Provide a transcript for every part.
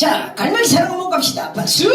자, 갈매기 사랑 한번 갑시다. 박수!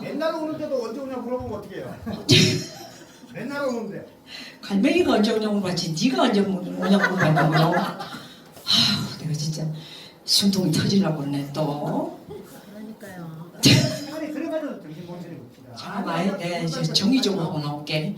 맨날 오는데도 언제 오냐고 물어보면 어떡해요? 맨날 오는데. 갈매기가 언제 오냐고 물어봤지 네가 언제 오냐고 물어봤냐고 아휴 내가 진짜 숨통이 터지려고 그러네 또 그러니까요. 아니, 그래가지고 정신 못 차리고 봅시다. 이제 정리 좀 하고 나올게.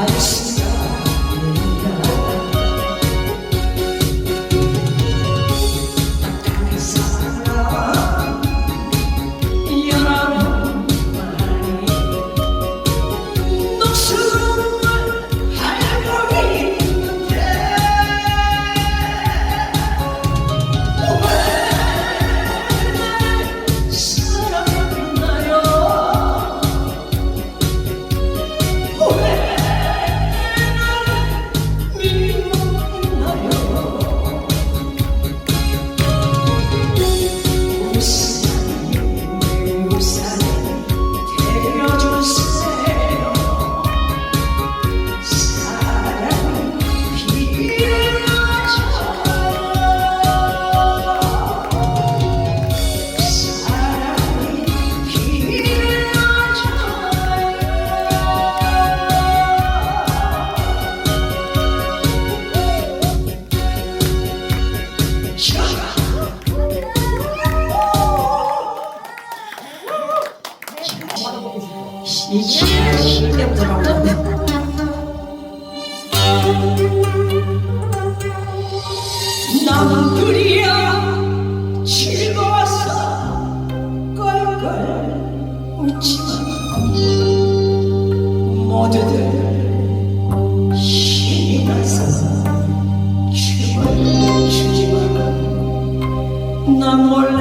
아저씨. 있지만 모두들 힘이 나서 주지 마라 난 몰라.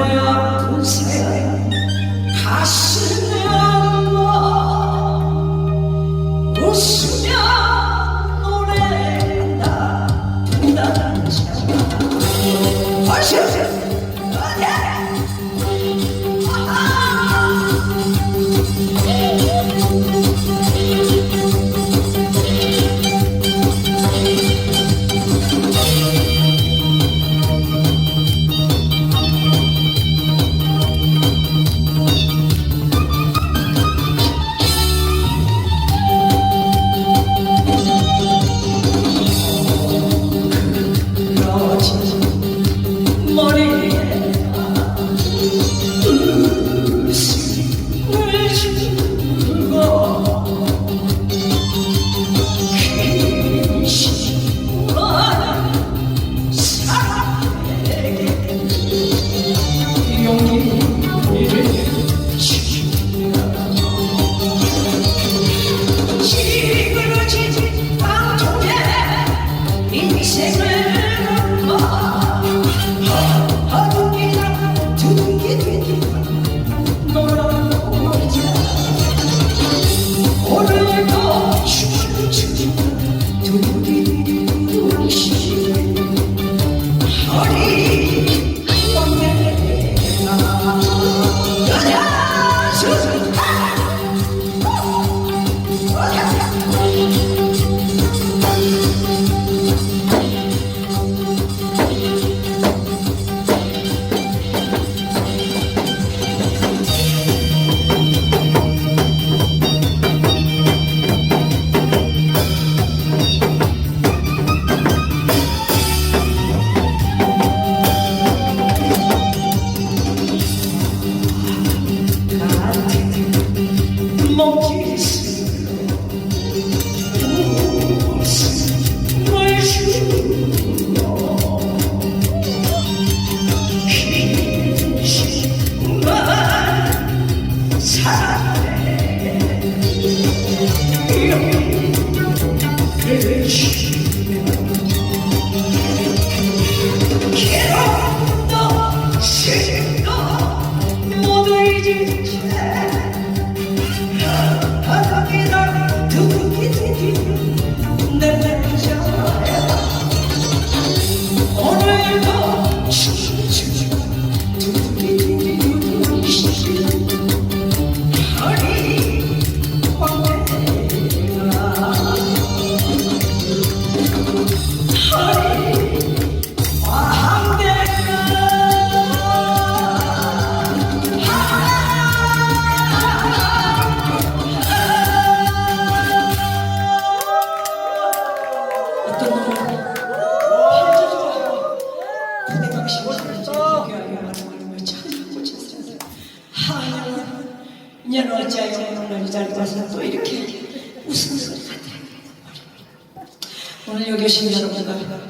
오늘